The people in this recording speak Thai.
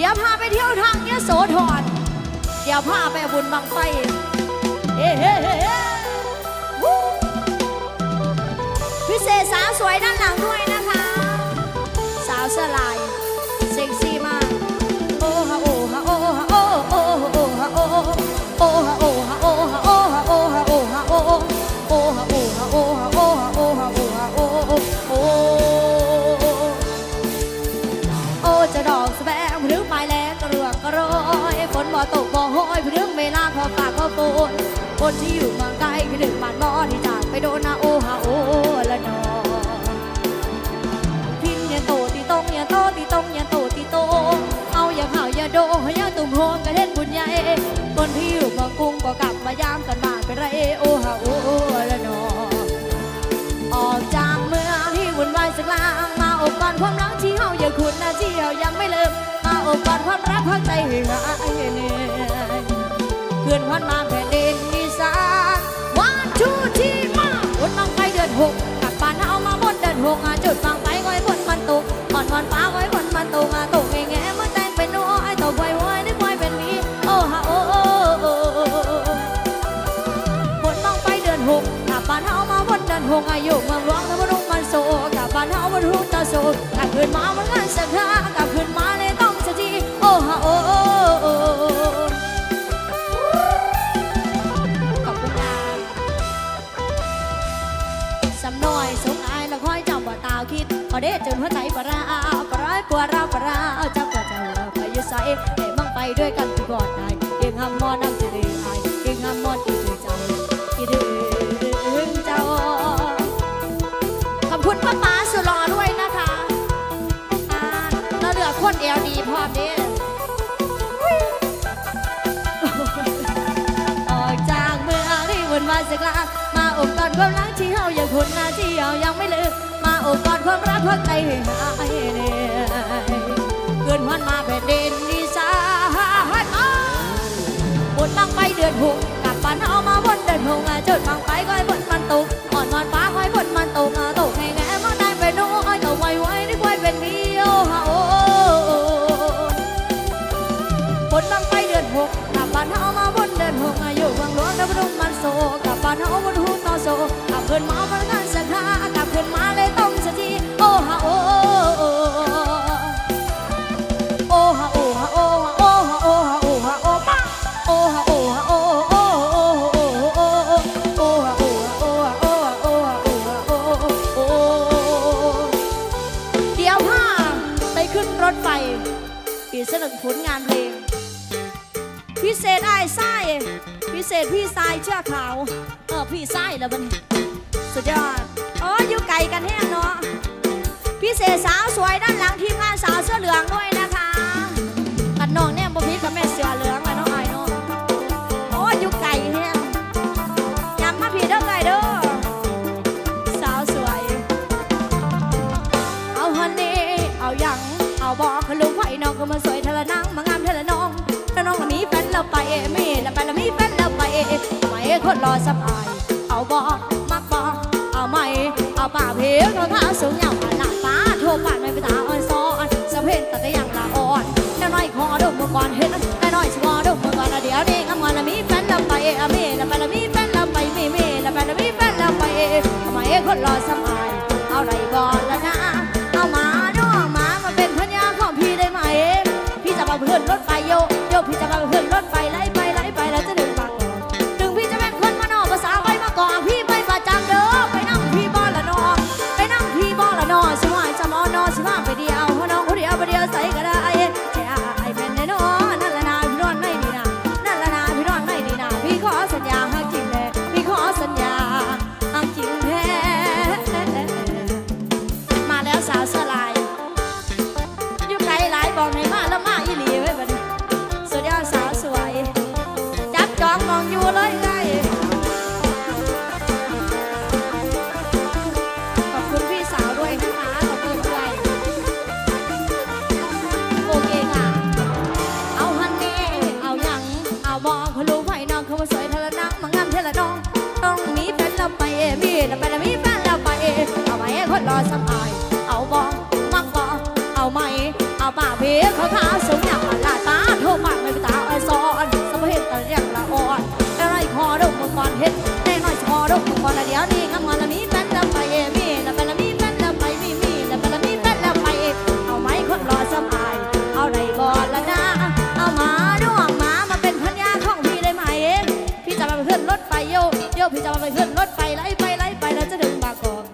เดี๋ยวพาไปเที่ยวทางยโสธรเดี๋ยวพาไปบุญบังไฟเฮ้เฮ้เฮ้เฮ้วู้พิเศษสาวสวยด้านหลังด้วยนะคะ สาวเสื้อลาย ตกบ่อห้อยเรื่องเวลาพอปากพอปนคนที่อยู่เมืองไกลคือหนึ่งบานบ่อที่จากไปโดนนะโอฮะโอละนอพินอย่าโตตีตรงอย่าโตตีตรงอย่าโตตีโต เอาอย่าเผาอย่าโดอย่าตุ่มโฮมกระเด็นบุญใหญ่คนที่อยู่เมืองกรุงก็กลับมายามกันมาเป็นไรโอฮะโอละนอออกจากเมืองที่วุ่นวายสักลางมาอบกอดความรักที่ เฮาอย่าขุนนะที่เฮายังไม่ลืม มาอบกอดความรักพักใจหายเหนื่อยเพื่อนพันมาแผ่นดินอีสานวันทูที่มาบนบางไฟเดือนหกกับบ้านเฮามาบนเดินหกอะจุดบางไฟก้อยบนมันตกอ่อนวันฟ้าก้อยบนมันตกอะตกแง่แง่มันแต่งเป็นน้อยตกไวไว้นึกไวเป็นมีโอ้ฮะโอ้โอ้โอ้บนบางไฟเดือนหกกับบ้านเฮามาบนเดินหกอายุเมืองหลวงทำรุ่งมันโซกลับบ้านเฮาบนทุ่งตะโซกลับคืนมาำน้อยสงอายแล้วค่อยจำว่าตาวคิดพอเด้จนหัวใจปะราปะร้ายปวดราปะราจับกว่าจะหัวไปยุใส่ให้มั่งไปด้วยกันทุกอดได้เองหำมมอนั่งจะได้อายเองหำมมอที่ถึงเจ้าที่ถึงเจ้าขอบคุณป้าป๋าสุรอด้วยนะคะอ่าแล้วเหลือคนเอลดีพร้อมเด้ออกจากเมืองที่วุ่นวายสักลาง ความรักที่เฮายังคุ้นหน้าที่เฮายังไม่ลืมมาอบกอดความรักพักใจให้หายเหนื่ยเกินวันมาแผ่นดินอีสานอ้าบนบางไปเดือนหกกลับบ้านเฮามาบนเดือนหกอะจดบางไปก้อยบนมันตก ถไฟปีเสนอผลงานเพลง พิเศษไอ้ายไส้พิเศษพี่ทรายเชือกขาว เออพี่ไส้แล้วมันสุดยอดอ๋ออยู่ไก่กันแห้งเนาะพิเศษสาวสวยด้านหลังทีมงานสาวเสื้อเหลืองด้วย องก็มาสวยเทละนังมางามเทละน้องถ้าน้องละมีแฟนแล้วไปมีแล้วไปแล้วมีแฟนแล้วไปไม่คนรอสบาย เอาบอกมักบอกเอาไม่เอาป่าเพลเขาท้าสูงยางหนักฟ้าโทรป่านไม่ไปตาอ่อนซ้อนสะเพนแต่ก็ยังละอ่อนแน่น้อยคอดมเมื่อก่อนเห็นแน่น้อยชิวอดมเมื่อก่อนเดี๋ยวนี้งามงอนละมีแฟนแล้วไปมีแล้วไปแล้วมีแฟนแล้วไปมีมีแล้วไปแล้วมีแฟนแล้วไปทำไมคนรอสบ ซ้าย เอาบ่มักบ่เอาไหม เอาป่าเพเขาท้าสมอยากลาตาโทษปากไม่ตาไอซ้อนสมเห็นต่เรียกละอ่อนอะไรคอดกมังก่อนเห็ดแต่น้อยคอดกมังกรละเดี๋ยวนี้งามงอนละมีแป้นละไปเอมีละไปละมีแป้นละไปมีมีละไปละมีแป้นละไปเอาไหมคนรอซ้ำอาย เอาไหนบ่ละนะเอามาด้วงมามาเป็นพันยาของพี่เลยไหม พี่จะมาเพื่อนรถไปโยโยพี่จะมาเพื่อนรถไปไล่ไปไล่ไปแล้วจะถึงมากอก